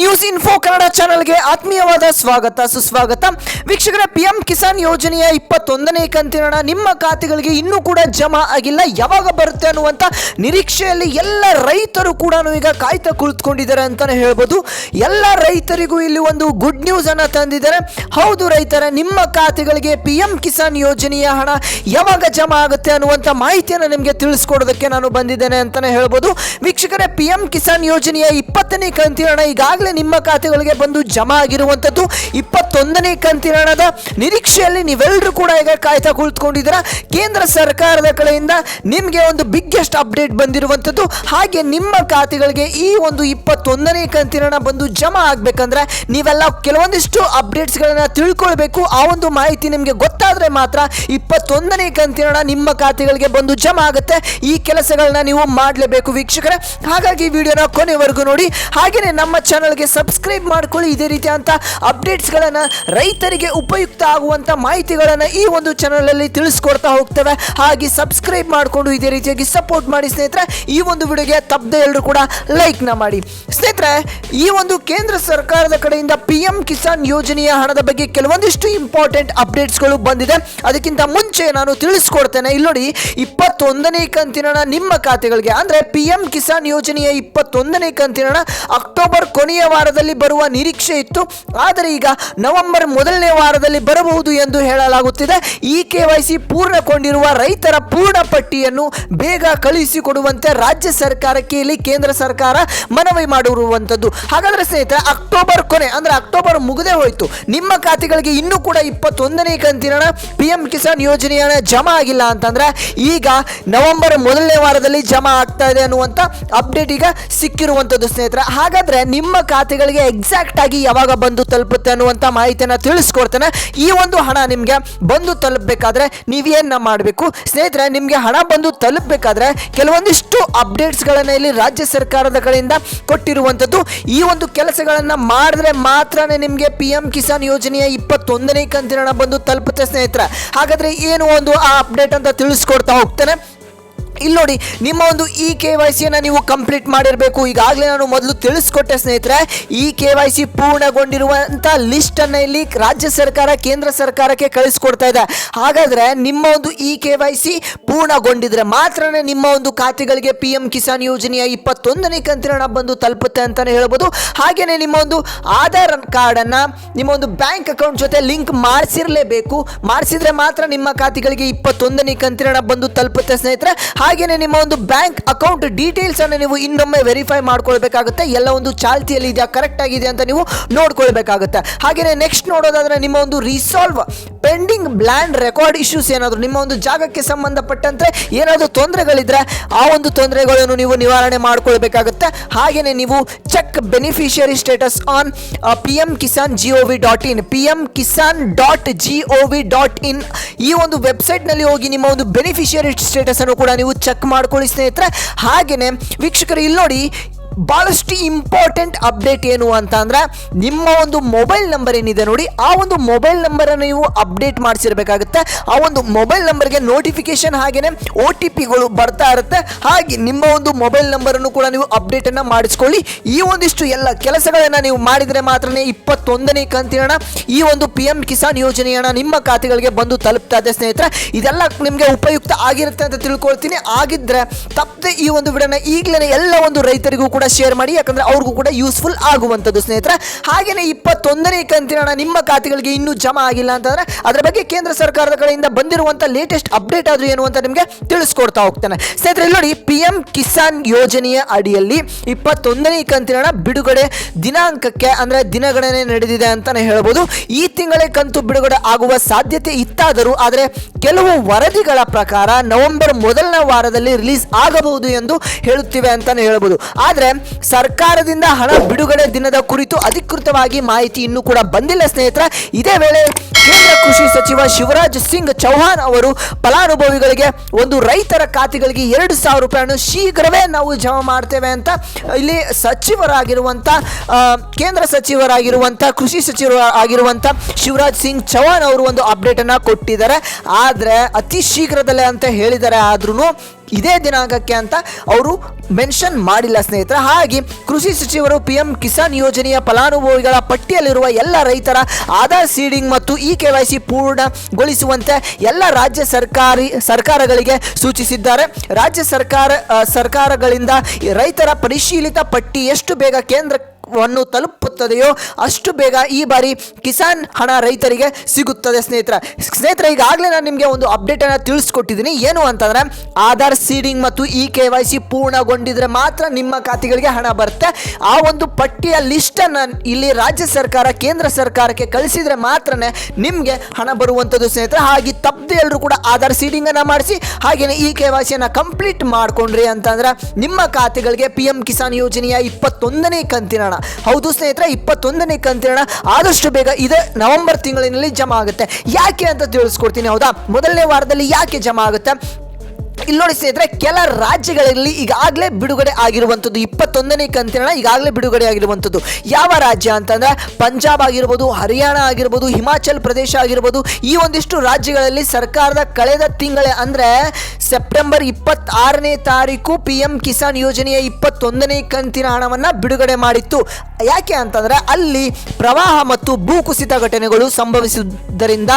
News info Kannada ಚಾನೆಲ್ಗೆ ಆತ್ಮೀಯವಾದ ಸ್ವಾಗತ, ಸುಸ್ವಾಗತ. ವೀಕ್ಷಕರ ಪಿ ಎಂ ಕಿಸಾನ್ ಯೋಜನೆಯ ಇಪ್ಪತ್ತೊಂದನೇ ಕಂತಿನ ನಿಮ್ಮ ಖಾತೆಗಳಿಗೆ ಇನ್ನೂ ಕೂಡ ಜಮಾ ಆಗಿಲ್ಲ. ಯಾವಾಗ ಬರುತ್ತೆ ಅನ್ನುವಂಥ ನಿರೀಕ್ಷೆಯಲ್ಲಿ ಎಲ್ಲ ರೈತರು ಕೂಡ ಈಗ ಕಾಯ್ತಾ ಕುಳಿತುಕೊಂಡಿದ್ದಾರೆ ಅಂತಲೇ ಹೇಳ್ಬೋದು. ಎಲ್ಲ ರೈತರಿಗೂ ಇಲ್ಲಿ ಒಂದು ಗುಡ್ ನ್ಯೂಸ್ ಅನ್ನು ತಂದಿದ್ದಾರೆ. ಹೌದು ರೈತರ, ನಿಮ್ಮ ಖಾತೆಗಳಿಗೆ ಪಿ ಎಂ ಕಿಸಾನ್ ಯೋಜನೆಯ ಹಣ ಯಾವಾಗ ಜಮಾ ಆಗುತ್ತೆ ಅನ್ನುವಂಥ ಮಾಹಿತಿಯನ್ನು ನಿಮಗೆ ತಿಳಿಸ್ಕೊಡೋದಕ್ಕೆ ನಾನು ಬಂದಿದ್ದೇನೆ ಅಂತಲೇ ಹೇಳ್ಬೋದು. ವೀಕ್ಷಕರೇ ಪಿ ಎಂ ಕಿಸಾನ್ ಯೋಜನೆಯ ಇಪ್ಪತ್ತನೇ ಕಂತಿನ ಹಣ ಈಗಾಗಲೇ ನಿಮ್ಮ ಖಾತೆಗಳಿಗೆ ಬಂದು ಜಮಾ ಆಗಿರುವಂಥದ್ದು ಇಪ್ಪತ್ತೊಂದನೇ ಕಂತಿನ ಹಣದ ನಿರೀಕ್ಷೆಯಲ್ಲಿ ನೀವೆಲ್ಲರೂ ಕೂಡ ಈಗ ಕಾಯ್ತಾ ಕುಳಿತುಕೊಂಡಿದ್ದೀರಾ? ಕೇಂದ್ರ ಸರ್ಕಾರದ ಕಡೆಯಿಂದ ನಿಮಗೆ ಒಂದು ಬಿಗ್ಗೆಸ್ಟ್ ಅಪ್ಡೇಟ್ ಬಂದಿರುವಂಥದ್ದು. ಹಾಗೆ ನಿಮ್ಮ ಖಾತೆಗಳಿಗೆ ಈ ಒಂದು ಇಪ್ಪತ್ತೊಂದನೇ ಕಂತಿನ ಹಣ ಬಂದು ಜಮಾ ಆಗಬೇಕಂದ್ರೆ ನೀವೆಲ್ಲ ಕೆಲವೊಂದಿಷ್ಟು ಅಪ್ಡೇಟ್ಸ್ಗಳನ್ನು ತಿಳ್ಕೊಳ್ಬೇಕು. ಆ ಒಂದು ಮಾಹಿತಿ ನಿಮಗೆ ಗೊತ್ತಾದರೆ ಮಾತ್ರ ಇಪ್ಪತ್ತೊಂದನೇ ಕಂತಿನ ಹಣ ನಿಮ್ಮ ಖಾತೆಗಳಿಗೆ ಬಂದು ಜಮಾ ಆಗುತ್ತೆ. ಈ ಕೆಲಸಗಳನ್ನ ನೀವು ಮಾಡಲೇಬೇಕು ವೀಕ್ಷಕರೇ. ಹಾಗಾಗಿ ವಿಡಿಯೋನ ಕೊನೆವರೆಗೂ ನೋಡಿ. ಹಾಗೆಯೇ ನಮ್ಮ ಚಾನಲ್ಗೆ ಸಬ್ಸ್ಕ್ರೈಬ್ ಮಾಡ್ಕೊಳ್ಳಿ. ಇದೇ ರೀತಿಯಂಥ ಅಪ್ಡೇಟ್ಸ್ಗಳನ್ನು ರೈತರಿಗೆ ಉಪಯುಕ್ತ ಆಗುವಂಥ ಮಾಹಿತಿಗಳನ್ನು ಈ ಒಂದು ಚಾನಲಲ್ಲಿ ತಿಳಿಸ್ಕೊಡ್ತಾ ಹೋಗ್ತೇವೆ. ಹಾಗೆ ಸಬ್ಸ್ಕ್ರೈಬ್ ಮಾಡಿಕೊಂಡು ಇದೇ ರೀತಿಯಾಗಿ ಸಪೋರ್ಟ್ ಮಾಡಿ ಸ್ನೇಹಿತರೆ, ಈ ಒಂದು ವಿಡಿಯೋಗೆ ತಪ್ಪದೆ ಎಲ್ಲರೂ ಕೂಡ ಲೈಕ್ನ ಮಾಡಿ. ಸ್ನೇಹಿತರೆ, ಈ ಒಂದು ಕೇಂದ್ರ ಸರ್ಕಾರದ ಕಡೆಯಿಂದ ಪಿ ಎಂ ಕಿಸಾನ್ ಯೋಜನೆಯ ಹಣದ ಬಗ್ಗೆ ಕೆಲವೊಂದಿಷ್ಟು ಇಂಪಾರ್ಟೆಂಟ್ ಅಪ್ಡೇಟ್ಸ್ಗಳು ಬಂದಿದೆ. ಅದಕ್ಕಿಂತ ಮುಂಚೆ ನಾನು ತಿಳಿಸ್ಕೊಡ್ತೇನೆ. ಇಲ್ಲಿ ನೋಡಿ, ಇಪ್ಪತ್ತೊಂದನೇ ಕಂತಿನ ನಿಮ್ಮ ಖಾತೆಗಳಿಗೆ, ಅಂದರೆ ಪಿ ಎಂ ಕಿಸಾನ್ ಯೋಜನೆಯ ಇಪ್ಪತ್ತೊಂದನೇ ಕಂತಿನ ಅಕ್ಟೋಬರ್ ಕೊನೆಯ ವಾರದಲ್ಲಿ ಬರುವ ನಿರೀಕ್ಷೆ ಇತ್ತು. ಆದರೆ ಈಗ ನವೆಂಬರ್ ಮೊದಲನೇ ವಾರದಲ್ಲಿ ಬರಬಹುದು ಎಂದು ಹೇಳಲಾಗುತ್ತಿದೆ. ಈ ಕೆ ವೈ ಪೂರ್ಣಗೊಂಡಿರುವ ರೈತರ ಪೂರ್ಣ ಪಟ್ಟಿಯನ್ನು ಬೇಗ ಕಳುಹಿಸಿಕೊಡುವಂತೆ ರಾಜ್ಯ ಸರ್ಕಾರಕ್ಕೆ ಇಲ್ಲಿ ಕೇಂದ್ರ ಸರ್ಕಾರ ಮನವಿ ಮಾಡಿರುವಂಥದ್ದು. ಹಾಗಾದರೆ ಸ್ನೇಹಿತರೆ, ಅಕ್ಟೋಬರ್ ಕೊನೆ, ಅಂದ್ರೆ ಅಕ್ಟೋಬರ್ ಮುಗದೆ ಹೋಯಿತು. ನಿಮ್ಮ ಖಾತೆಗಳಿಗೆ ಇನ್ನೂ ಕೂಡ ಇಪ್ಪತ್ತೊಂದನೇ ಕಂತಿನ ಪಿ ಎಂ ಕಿಸಾನ್ ಯೋಜನೆಯ ಜಮಾ ಆಗಿಲ್ಲ ಅಂತಂದ್ರೆ ಈಗ ನವೆಂಬರ್ ಮೊದಲನೇ ವಾರದಲ್ಲಿ ಜಮಾ ಆಗ್ತಾ ಇದೆ ಅನ್ನುವಂಥ ಅಪ್ಡೇಟ್ ಈಗ ಸಿಕ್ಕಿರುವಂಥದ್ದು ಸ್ನೇಹಿತರೆ. ಹಾಗಾದರೆ ನಿಮ್ಮ ಖಾತೆಗಳಿಗೆ ಎಕ್ಸಾಕ್ಟ್ ಆಗಿ ಯಾವಾಗ ಬಂದು ತಲುಪುತ್ತೆ ಅನ್ನುವಂಥ ಮಾಹಿತಿಯನ್ನು ತಿಳಿಸ್ಕೊಡ್ತೇನೆ. ಈ ಒಂದು ಹಣ ನಿಮಗೆ ಬಂದು ತಲುಪಬೇಕಾದ್ರೆ ನೀವೇನ ಮಾಡಬೇಕು? ಸ್ನೇಹಿತರೆ, ನಿಮಗೆ ಹಣ ಬಂದು ತಲುಪಬೇಕಾದ್ರೆ ಕೆಲವೊಂದಿಷ್ಟು ಅಪ್ಡೇಟ್ಸ್ಗಳನ್ನು ಇಲ್ಲಿ ರಾಜ್ಯ ಸರ್ಕಾರದ ಕಡೆಯಿಂದ ಕೊಟ್ಟಿರುವಂಥದ್ದು ಈ ಒಂದು ಕೆಲಸಗಳನ್ನು ಮಾಡಿದ್ರೆ ಮಾತ್ರನೇ ನಿಮಗೆ ಪಿ ಎಂ ಕಿಸಾನ್ ಯೋಜನೆಯ ಇಪ್ಪತ್ತೊಂದನೇ ಕಂತಿನ ಬಂದು ತಲುಪುತ್ತೆ ಸ್ನೇಹಿತರೆ. ಹಾಗಾದ್ರೆ ಏನು ಒಂದು ಆ ಅಪ್ಡೇಟ್ ಅಂತ ತಿಳಿಸ್ಕೊಡ್ತಾ ಹೋಗ್ತೇನೆ. ಇಲ್ಲಿ ನೋಡಿ, ನಿಮ್ಮ ಒಂದು ಇ ಕೆ ವೈ ಸಿಯನ್ನು ನೀವು ಕಂಪ್ಲೀಟ್ ಮಾಡಿರಬೇಕು. ಈಗಾಗಲೇ ನಾನು ಮೊದಲು ತಿಳಿಸ್ಕೊಟ್ಟೆ ಸ್ನೇಹಿತರೆ, ಈ ಕೆ ವೈ ಸಿ ಪೂರ್ಣಗೊಂಡಿರುವಂಥ ಲಿಸ್ಟನ್ನು ಇಲ್ಲಿ ರಾಜ್ಯ ಸರ್ಕಾರ, ಕೇಂದ್ರ ಸರ್ಕಾರಕ್ಕೆ ಕಳಿಸ್ಕೊಡ್ತಾ ಇದೆ. ಹಾಗಾದರೆ ನಿಮ್ಮ ಒಂದು ಇ ಕೆ ವೈ ಸಿ ಪೂರ್ಣಗೊಂಡಿದ್ರೆ ಮಾತ್ರನೇ ನಿಮ್ಮ ಒಂದು ಖಾತೆಗಳಿಗೆ ಪಿ ಎಂ ಕಿಸಾನ್ ಯೋಜನೆಯ ಇಪ್ಪತ್ತೊಂದನೇ ಕಂತಿನ ಬಂದು ತಲುಪುತ್ತೆ ಅಂತಲೇ ಹೇಳ್ಬೋದು. ಹಾಗೆಯೇ ನಿಮ್ಮ ಒಂದು ಆಧಾರ್ ಕಾರ್ಡನ್ನು ನಿಮ್ಮ ಒಂದು ಬ್ಯಾಂಕ್ ಅಕೌಂಟ್ ಜೊತೆ ಲಿಂಕ್ ಮಾಡಿಸಿರಲೇಬೇಕು. ಮಾಡಿಸಿದ್ರೆ ಮಾತ್ರ ನಿಮ್ಮ ಖಾತೆಗಳಿಗೆ ಇಪ್ಪತ್ತೊಂದನೇ ಕಂತಿನ ಬಂದು ತಲುಪುತ್ತೆ ಸ್ನೇಹಿತರೆ. ಹಾಗೆಯೇ ನಿಮ್ಮ ಒಂದು ಬ್ಯಾಂಕ್ ಅಕೌಂಟ್ ಡೀಟೇಲ್ಸ್ ಅನ್ನು ನೀವು ಇನ್ನೊಮ್ಮೆ ವೆರಿಫೈ ಮಾಡ್ಕೊಳ್ಬೇಕಾಗುತ್ತೆ. ಎಲ್ಲ ಒಂದು ಚಾಲ್ತಿಯಲ್ಲಿ ಇದೆಯಾ? ಕರೆಕ್ಟ್ ಆಗಿದೆ ಅಂತ ನೀವು ನೋಡ್ಕೊಳ್ಬೇಕಾಗುತ್ತೆ. ಹಾಗೇನೆ ನೆಕ್ಸ್ಟ್ ನೋಡೋದಾದ್ರೆ ನಿಮ್ಮ ಒಂದು resolve pending land record issues ಏನಾದರೂ ನಿಮ್ಮ ಒಂದು ಜಾಗಕ್ಕೆ ಸಂಬಂಧಪಟ್ಟಂತೆ ಏನಾದರೂ ತೊಂದರೆಗಳಿದ್ರೆ ಆ ಒಂದು ತೊಂದರೆಗಳನ್ನು ನೀವು ನಿವಾರಣೆ ಮಾಡ್ಕೊಳ್ಬೇಕಾಗುತ್ತೆ. ಹಾಗೆಯೇ ನೀವು check beneficiary status on P M Kisan G O V dot in P M Kisan dot G O V dot in ಈ ಒಂದು ವೆಬ್ಸೈಟ್ನಲ್ಲಿ ಹೋಗಿ ನಿಮ್ಮ ಒಂದು ಬೆನಿಫಿಷಿಯರಿ ಸ್ಟೇಟಸ್ ಅನ್ನು ಕೂಡ ನೀವು ಚೆಕ್ ಮಾಡ್ಕೊಳ್ಳಿ ಸ್ನೇಹಿತರೆ. ಹಾಗೆಯೇ ವೀಕ್ಷಕರು ಇಲ್ಲಿ ನೋಡಿ ಭಾಳಷ್ಟು ಇಂಪಾರ್ಟೆಂಟ್ ಅಪ್ಡೇಟ್ ಏನು ಅಂತ ಅಂದ್ರೆ ನಿಮ್ಮ ಒಂದು ಮೊಬೈಲ್ ನಂಬರ್ ಏನಿದೆ ನೋಡಿ, ಆ ಒಂದು ಮೊಬೈಲ್ ನಂಬರನ್ನು ನೀವು ಅಪ್ಡೇಟ್ ಮಾಡಿಸಿರ್ಬೇಕಾಗುತ್ತೆ. ಆ ಒಂದು ಮೊಬೈಲ್ ನಂಬರ್ಗೆ ನೋಟಿಫಿಕೇಶನ್ ಹಾಗೆಯೇ ಒ ಟಿ ಪಿಗಳು ಬರ್ತಾ ಇರುತ್ತೆ. ಹಾಗೆ ನಿಮ್ಮ ಒಂದು ಮೊಬೈಲ್ ನಂಬರನ್ನು ಕೂಡ ನೀವು ಅಪ್ಡೇಟನ್ನು ಮಾಡಿಸ್ಕೊಳ್ಳಿ. ಈ ಒಂದಿಷ್ಟು ಎಲ್ಲ ಕೆಲಸಗಳನ್ನು ನೀವು ಮಾಡಿದರೆ ಮಾತ್ರನೇ ಇಪ್ಪತ್ತೊಂದನೇ ಕಂತಿನ ಈ ಒಂದು ಪಿ ಎಂ ಕಿಸಾನ್ ಯೋಜನೆಯನ್ನು ನಿಮ್ಮ ಖಾತೆಗಳಿಗೆ ಬಂದು ತಲುಪ್ತಾ ಇದೆ ಸ್ನೇಹಿತರೆ. ಇದೆಲ್ಲ ನಿಮಗೆ ಉಪಯುಕ್ತ ಆಗಿರುತ್ತೆ ಅಂತ ತಿಳ್ಕೊಳ್ತೀನಿ. ಆಗಿದ್ರೆ ತಪ್ಪದೆ ಈ ಒಂದು ವಿಡಿಯೋನ ಈಗಲೇ ಎಲ್ಲ ಒಂದು ರೈತರಿಗೂ ಕೂಡ ಶೇರ್ ಮಾಡಿ, ಯಾಕಂದ್ರೆ ಅವ್ರಿಗೂ ಕೂಡ ಯೂಸ್ಫುಲ್ ಆಗುವಂಥದ್ದು ಸ್ನೇಹಿತರೆ. ಹಾಗೆಯೇ ಇಪ್ಪತ್ತೊಂದನೇ ಕಂತಿನ ಹಣ ನಿಮ್ಮ ಖಾತೆಗಳಿಗೆ ಇನ್ನೂ ಜಮಾ ಆಗಿಲ್ಲ ಅಂತಂದ್ರೆ ಅದರ ಬಗ್ಗೆ ಕೇಂದ್ರ ಸರ್ಕಾರದ ಕಡೆಯಿಂದ ಬಂದಿರುವಂಥ ಲೇಟೆಸ್ಟ್ ಅಪ್ಡೇಟ್ ಆದರೂ ಏನು ಅಂತ ನಿಮಗೆ ತಿಳಿಸ್ಕೊಡ್ತಾ ಹೋಗ್ತಾನೆ. ಸ್ನೇಹಿತರೆ, ಇಲ್ಲಿ ನೋಡಿ ಪಿ ಎಂ ಕಿಸಾನ್ ಯೋಜನೆಯ ಅಡಿಯಲ್ಲಿ ಇಪ್ಪತ್ತೊಂದನೇ ಕಂತಿನ ಹಣ ಬಿಡುಗಡೆ ದಿನಾಂಕಕ್ಕೆ, ಅಂದರೆ ದಿನಗಣನೆ ನಡೆದಿದೆ ಅಂತಲೇ ಹೇಳ್ಬೋದು. ಈ ತಿಂಗಳೇ ಕಂತು ಬಿಡುಗಡೆ ಆಗುವ ಸಾಧ್ಯತೆ ಇತ್ತಾದರೂ, ಆದರೆ ಕೆಲವು ವರದಿಗಳ ಪ್ರಕಾರ ನವೆಂಬರ್ ಮೊದಲನೇ ವಾರದಲ್ಲಿ ರಿಲೀಸ್ ಆಗಬಹುದು ಎಂದು ಹೇಳುತ್ತಿವೆ ಅಂತಲೇ ಹೇಳ್ಬೋದು. ಆದರೆ ಸರ್ಕಾರದಿಂದ ಹಣ ಬಿಡುಗಡೆ ದಿನದ ಕುರಿತು ಅಧಿಕೃತವಾಗಿ ಮಾಹಿತಿ ಇನ್ನೂ ಕೂಡ ಬಂದಿಲ್ಲ, ಸ್ನೇಹಿತರ. ಇದೇ ವೇಳೆ ಕೇಂದ್ರ ಕೃಷಿ ಸಚಿವ ಶಿವರಾಜ್ ಸಿಂಗ್ ಚೌಹಾಣ್ ಅವರು ಫಲಾನುಭವಿಗಳಿಗೆ ಒಂದು ರೈತರ ಖಾತೆಗಳಿಗೆ ಎರಡು ಸಾವಿರ ರೂಪಾಯಿಯನ್ನು ಶೀಘ್ರವೇ ನಾವು ಜಮಾ ಮಾಡ್ತೇವೆ ಅಂತ ಇಲ್ಲಿ ಸಚಿವರಾಗಿರುವಂಥ ಕೇಂದ್ರ ಸಚಿವರಾಗಿರುವಂಥ ಕೃಷಿ ಸಚಿವ ಆಗಿರುವಂಥ ಶಿವರಾಜ್ ಸಿಂಗ್ ಚೌಹಾಣ್ ಅವರು ಒಂದು ಅಪ್ಡೇಟನ್ನು ಕೊಟ್ಟಿದ್ದಾರೆ. ಆದರೆ ಅತಿ ಶೀಘ್ರದಲ್ಲೇ ಅಂತ ಹೇಳಿದ್ದಾರೆ ಆದ್ರೂ ಇದೇ ದಿನಾಂಕಕ್ಕೆ ಅಂತ ಅವರು ಮೆನ್ಷನ್ ಮಾಡಿಲ್ಲ ಸ್ನೇಹಿತರೆ. ಹಾಗೆ ಕೃಷಿ ಸಚಿವರು ಪಿ ಎಂ ಕಿಸಾನ್ ಯೋಜನೆಯ ಫಲಾನುಭವಿಗಳ ಪಟ್ಟಿಯಲ್ಲಿರುವ ಎಲ್ಲ ರೈತರ ಆಧಾರ್ ಸೀಡಿಂಗ್ ಮತ್ತು ಇ ಕೆ ವೈ ಸಿ ಪೂರ್ಣಗೊಳಿಸುವಂತೆ ಎಲ್ಲ ರಾಜ್ಯ ಸರ್ಕಾರಿ ಸರ್ಕಾರಗಳಿಗೆ ಸೂಚಿಸಿದ್ದಾರೆ. ರಾಜ್ಯ ಸರ್ಕಾರ ಸರ್ಕಾರಗಳಿಂದ ರೈತರ ಪರಿಶೀಲಿತ ಪಟ್ಟಿ ಎಷ್ಟು ಬೇಗ ಕೇಂದ್ರವನ್ನು ತಲುಪುತ್ತದೆಯೋ ಅಷ್ಟು ಬೇಗ ಈ ಬಾರಿ ಕಿಸಾನ್ ಹಣ ರೈತರಿಗೆ ಸಿಗುತ್ತದೆ, ಸ್ನೇಹಿತರ. ಸ್ನೇಹಿತರೆ, ಈಗಾಗಲೇ ನಾನು ನಿಮಗೆ ಒಂದು ಅಪ್ಡೇಟನ್ನು ತಿಳಿಸ್ಕೊಟ್ಟಿದ್ದೀನಿ. ಏನು ಅಂತಂದರೆ, ಆಧಾರ್ ಸೀಡಿಂಗ್ ಮತ್ತು ಇ ಕೆ ವೈ ಸಿ ಪೂರ್ಣಗೊಂಡಿದ್ರೆ ಮಾತ್ರ ನಿಮ್ಮ ಖಾತೆಗಳಿಗೆ ಹಣ ಬರುತ್ತೆ. ಆ ಒಂದು ಪಟ್ಟಿಯ ಲಿಸ್ಟನ್ನು ಇಲ್ಲಿ ರಾಜ್ಯ ಸರ್ಕಾರ, ಕೇಂದ್ರ ಸರ್ಕಾರಕ್ಕೆ ಕಳಿಸಿದರೆ ಮಾತ್ರನೇ ನಿಮಗೆ ಹಣ ಬರುವಂಥದ್ದು ಸ್ನೇಹಿತರೆ. ಹಾಗೆ ತಪ್ಪದೆ ಎಲ್ಲರೂ ಕೂಡ ಆಧಾರ್ ಸೀಡಿಂಗನ್ನು ಮಾಡಿಸಿ ಹಾಗೆಯೇ ಇ ಕೆ ವೈ ಸಿಯನ್ನು ಕಂಪ್ಲೀಟ್ ಮಾಡಿಕೊಂಡ್ರಿ ಅಂತಂದ್ರೆ ನಿಮ್ಮ ಖಾತೆಗಳಿಗೆ ಪಿ ಎಂ ಕಿಸಾನ್ ಯೋಜನೆಯ ಇಪ್ಪತ್ತೊಂದನೇ ಕಂತಿನ ಹಣ. ಹೌದು ಸ್ನೇಹಿತರೆ, ಇಪ್ಪತ್ತೊಂದನೇ ಕಂತಿನ ಆದಷ್ಟು ಬೇಗ ಇದೇ ನವೆಂಬರ್ ತಿಂಗಳಿನಲ್ಲಿ ಜಮಾ ಆಗುತ್ತೆ. ಯಾಕೆ ಅಂತ ತಿಳಿಸ್ಕೊಡ್ತೀನಿ, ಹೌದಾ? ಮೊದಲನೇ ವಾರದಲ್ಲಿ ಯಾಕೆ ಜಮಾ ಆಗುತ್ತೆ? ಇಲ್ಲಿ ನೋಡಿ ಸ್ನೇಹಿತರೆ, ಕೆಲ ರಾಜ್ಯಗಳಲ್ಲಿ ಈಗಾಗಲೇ ಬಿಡುಗಡೆ ಆಗಿರುವಂಥದ್ದು ಇಪ್ಪತ್ತೊಂದನೇ ಕಂತಿನ ಈಗಾಗಲೇ ಬಿಡುಗಡೆ ಆಗಿರುವಂಥದ್ದು ಯಾವ ರಾಜ್ಯ ಅಂತಂದ್ರೆ, ಪಂಜಾಬ್ ಆಗಿರ್ಬೋದು, ಹರಿಯಾಣ ಆಗಿರ್ಬೋದು, ಹಿಮಾಚಲ್ ಪ್ರದೇಶ ಆಗಿರ್ಬೋದು, ಈ ಒಂದಿಷ್ಟು ರಾಜ್ಯಗಳಲ್ಲಿ ಸರ್ಕಾರದ ಕಳೆದ ತಿಂಗಳೇ ಅಂದರೆ ಸೆಪ್ಟೆಂಬರ್ ಇಪ್ಪತ್ತಾರನೇ ತಾರೀಕು ಪಿ ಎಂ ಕಿಸಾನ್ ಯೋಜನೆಯ ಇಪ್ಪತ್ತೊಂದನೇ ಕಂತಿನ ಹಣವನ್ನು ಬಿಡುಗಡೆ ಮಾಡಿತ್ತು. ಯಾಕೆ ಅಂತಂದ್ರೆ, ಅಲ್ಲಿ ಪ್ರವಾಹ ಮತ್ತು ಭೂಕುಸಿತ ಘಟನೆಗಳು ಸಂಭವಿಸುವುದರಿಂದ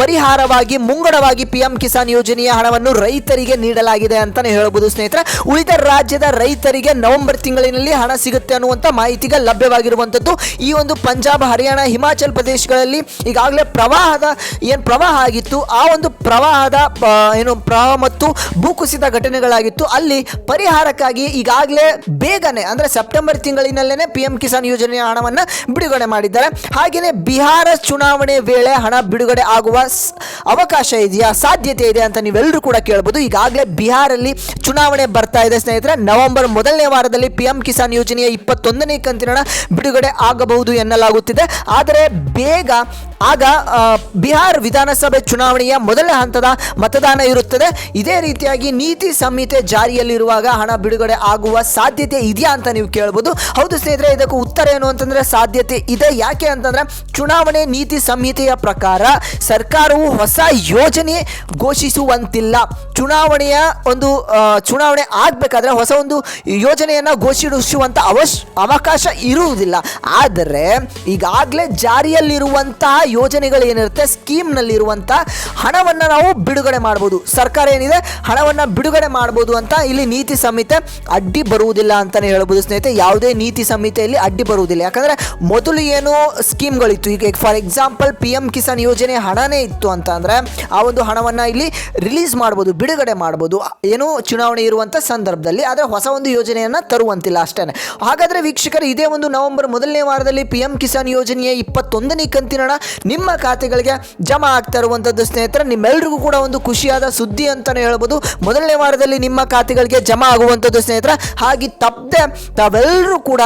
ಪರಿಹಾರವಾಗಿ, ಮುಂಗಡವಾಗಿ ಪಿ ಎಂ ಕಿಸಾನ್ ಯೋಜನೆಯ ಹಣವನ್ನು ರೈತರಿಗೆ ನೀಡಲಾಗಿದೆ ಅಂತಾನೆ ಹೇಳಬಹುದು ಸ್ನೇಹಿತರೆ. ಉಳಿದ ರಾಜ್ಯದ ರೈತರಿಗೆ ನವೆಂಬರ್ ತಿಂಗಳಿನಲ್ಲಿ ಹಣ ಸಿಗುತ್ತೆ ಅನ್ನುವಂಥ ಮಾಹಿತಿಗೆ ಲಭ್ಯವಾಗಿರುವಂಥದ್ದು ಈ ಒಂದು ಪಂಜಾಬ್, ಹರಿಯಾಣ, ಹಿಮಾಚಲ್ ಪ್ರದೇಶಗಳಲ್ಲಿ ಈಗಾಗಲೇ ಪ್ರವಾಹದ ಏನು ಪ್ರವಾಹ ಆಗಿತ್ತು, ಆ ಒಂದು ಪ್ರವಾಹದ ಏನು ಪ್ರವಾಹ ಮತ್ತು ಭೂಕುಸಿತ ಘಟನೆಗಳಾಗಿತ್ತು. ಅಲ್ಲಿ ಪರಿಹಾರಕ್ಕಾಗಿ ಈಗಾಗಲೇ ಬೇಗನೆ ಅಂದರೆ ಸೆಪ್ಟೆಂಬರ್ ತಿಂಗಳಿನಲ್ಲೇ ಪಿ ಎಂ ಕಿಸಾನ್ ಯೋಜನೆಯ ಹಣವನ್ನು ಬಿಡುಗಡೆ ಮಾಡಿದ್ದಾರೆ. ಹಾಗೆಯೇ ಬಿಹಾರ ಚುನಾವಣೆ ವೇಳೆ ಹಣ ಬಿಡುಗಡೆ ಆಗುವ ಅವಕಾಶ ಇದೆಯಾ, ಸಾಧ್ಯತೆ ಇದೆ ಅಂತ ನೀವೆಲ್ಲರೂ ಕೂಡ ಕೇಳ್ಬೋದು. ಈಗಾಗಲೇ ಬಿಹಾರಲ್ಲಿ ಚುನಾವಣೆ ಬರ್ತಾ ಇದೆ. ಸ್ನೇಹಿತರೆ, ನವೆಂಬರ್ ಮೊದಲನೇ ವಾರದಲ್ಲಿ ಪಿ ಎಂ ಕಿಸಾನ್ ಯೋಜನೆಯ ಇಪ್ಪತ್ತೊಂದನೇ ಕಂತಿನ ಬಿಡುಗಡೆ ಆಗಬಹುದು ಎನ್ನಲಾಗುತ್ತಿದೆ. ಆದರೆ ಬೇಗ ಆಗ ಬಿಹಾರ್ ವಿಧಾನಸಭೆ ಚುನಾವಣೆಯ ಮೊದಲ ಹಂತದ ಮತದಾನ ಇರುತ್ತದೆ. ಇದೇ ರೀತಿಯಾಗಿ ನೀತಿ ಸಂಹಿತೆ ಜಾರಿಯಲ್ಲಿರುವಾಗ ಹಣ ಬಿಡುಗಡೆ ಆಗುವ ಸಾಧ್ಯತೆ ಇದೆಯಾ ಅಂತ ನೀವು ಕೇಳ್ಬೋದು. ಹೌದು ಸ್ನೇಹಿತರೆ, ಇದಕ್ಕೆ ಉತ್ತರ ಏನು ಅಂತಂದ್ರೆ ಸಾಧ್ಯತೆ ಇದೆ. ಯಾಕೆ ಅಂತಂದ್ರೆ ಚುನಾವಣೆ ನೀತಿ ಸಂಹಿತೆಯ ಪ್ರಕಾರ ಸರ್ಕಾರವು ಹೊಸ ಯೋಜನೆ ಘೋಷಿಸುವಂತಿಲ್ಲ. ಚುನಾವಣೆಯ ಒಂದು ಚುನಾವಣೆ ಆಗಬೇಕಾದ್ರೆ ಹೊಸ ಒಂದು ಯೋಜನೆಯನ್ನು ಘೋಷಿಸುವಂಥ ಅವಶ್, ಅವಕಾಶ ಇರುವುದಿಲ್ಲ. ಆದರೆ ಈಗಾಗಲೇ ಜಾರಿಯಲ್ಲಿರುವಂತಹ ಯೋಜನೆಗಳು ಏನಿರುತ್ತೆ ಸ್ಕೀಮ್ನಲ್ಲಿರುವಂಥ ಹಣವನ್ನು ನಾವು ಬಿಡುಗಡೆ ಮಾಡ್ಬೋದು. ಸರ್ಕಾರ ಏನಿದೆ? ಹಣವನ್ನು ಬಿಡುಗಡೆ ಮಾಡ್ಬೋದು ಅಂತ ಇಲ್ಲಿ ನೀತಿ ಸಂಹಿತೆ ಅಡ್ಡಿ ಬರುವುದಿಲ್ಲ ಅಂತಲೇ ಹೇಳ್ಬೋದು ಸ್ನೇಹಿತರೆ. ಯಾವುದೇ ನೀತಿ ಸಂಹಿತೆಯಲ್ಲಿ ಅಡ್ಡಿ ಬರುವುದಿಲ್ಲ. ಯಾಕಂದರೆ ಮೊದಲು ಏನು ಸ್ಕೀಮ್ಗಳಿತ್ತು? ಈಗ for example P M Kisan ಯೋಜನೆ ಹಣನೇ ಇತ್ತು ಅಂತ ಅಂದರೆ ಆ ಒಂದು ಹಣವನ್ನು ಇಲ್ಲಿ ರಿಲೀಸ್ ಮಾಡ್ಬೋದು, ಬಿಡುಗಡೆ ಮಾಡ್ಬೋದು. ಏನು ಚುನಾವಣೆ ಇರುವಂಥ ಸಂದರ್ಭದಲ್ಲಿ. ಆದರೆ ಹೊಸ ಒಂದು ಯೋಜನೆಯನ್ನು ತರುವಂತಿಲ್ಲ ಅಷ್ಟೇ ಹಾಗಾದರೆ ವೀಕ್ಷಕರು, ಇದೇ ಒಂದು ನವೆಂಬರ್ ಮೊದಲನೇ ವಾರದಲ್ಲಿ ಪಿ ಎಂ ಕಿಸಾನ್ ಯೋಜನೆಯ ಇಪ್ಪತ್ತೊಂದನೇ ಕಂತಿನ ನಿಮ್ಮ ಖಾತೆಗಳಿಗೆ ಜಮಾ ಆಗ್ತಾ ಇರುವಂಥದ್ದು ಸ್ನೇಹಿತರೆ, ನಿಮ್ಮೆಲ್ರಿಗೂ ಕೂಡ ಒಂದು ಖುಷಿಯಾದ ಸುದ್ದಿ ಅಂತಲೇ ಹೇಳ್ಬೋದು. ಮೊದಲನೇ ವಾರದಲ್ಲಿ ನಿಮ್ಮ ಖಾತೆಗಳಿಗೆ ಜಮಾ ಆಗುವಂಥದ್ದು ಸ್ನೇಹಿತರೆ, ಹಾಗೆ ತಪ್ಪದೆ ತಾವೆಲ್ಲರೂ ಕೂಡ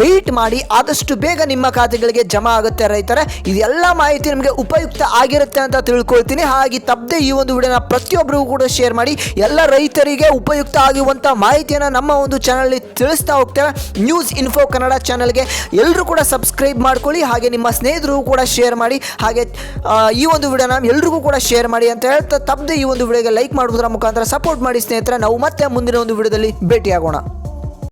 ವೆಯ್ಟ್ ಮಾಡಿ ಆದಷ್ಟು ಬೇಗ ನಿಮ್ಮ ಖಾತೆಗಳಿಗೆ ಜಮಾ ಆಗುತ್ತೆ ರೈತರೆ. ಇದೆಲ್ಲ ಮಾಹಿತಿ ನಿಮಗೆ ಉಪಯುಕ್ತ ಆಗಿರುತ್ತೆ ಅಂತ ತಿಳ್ಕೊಳ್ತೀನಿ. ಹಾಗೆ ತಪ್ಪದೆ ಈ ಒಂದು ವಿಡಿಯೋನ ಪ್ರತಿಯೊಬ್ಬರಿಗೂ ಕೂಡ ಶೇರ್ ಮಾಡಿ. ಎಲ್ಲ ರೈತರಿಗೆ ಉಪಯುಕ್ತ ಆಗುವಂಥ ಮಾಹಿತಿಯನ್ನು ನಮ್ಮ ಒಂದು ಚಾನಲ್ ತಿಳಿಸ್ತಾ ಹೋಗ್ತೇವೆ. ನ್ಯೂಸ್ ಇನ್ಫೋ ಕನ್ನಡ ಚಾನಲ್ಗೆ ಎಲ್ಲರೂ ಕೂಡ ಸಬ್ಸ್ಕ್ರೈಬ್ ಮಾಡ್ಕೊಳ್ಳಿ. ಹಾಗೆ ನಿಮ್ಮ ಸ್ನೇಹಿತರು ಕೂಡ ಶೇರ್ ಮಾಡಿ. ಹಾಗೆ ಈ ಒಂದು ವಿಡಿಯೋನ ಎಲ್ರಿಗೂ ಕೂಡ ಶೇರ್ ಮಾಡಿ ಅಂತ ಹೇಳ್ತಾ ತಪ್ಪದೆ ಈ ಒಂದು ವಿಡಿಯೋಗೆ ಲೈಕ್ ಮಾಡುವುದರ ಮುಖಾಂತರ ಸಪೋರ್ಟ್ ಮಾಡಿ ಸ್ನೇಹಿತರೆ. ನಾವು ಮತ್ತೆ ಮುಂದಿನ ಒಂದು ವಿಡಿಯೋದಲ್ಲಿ ಭೇಟಿಯಾಗೋಣ.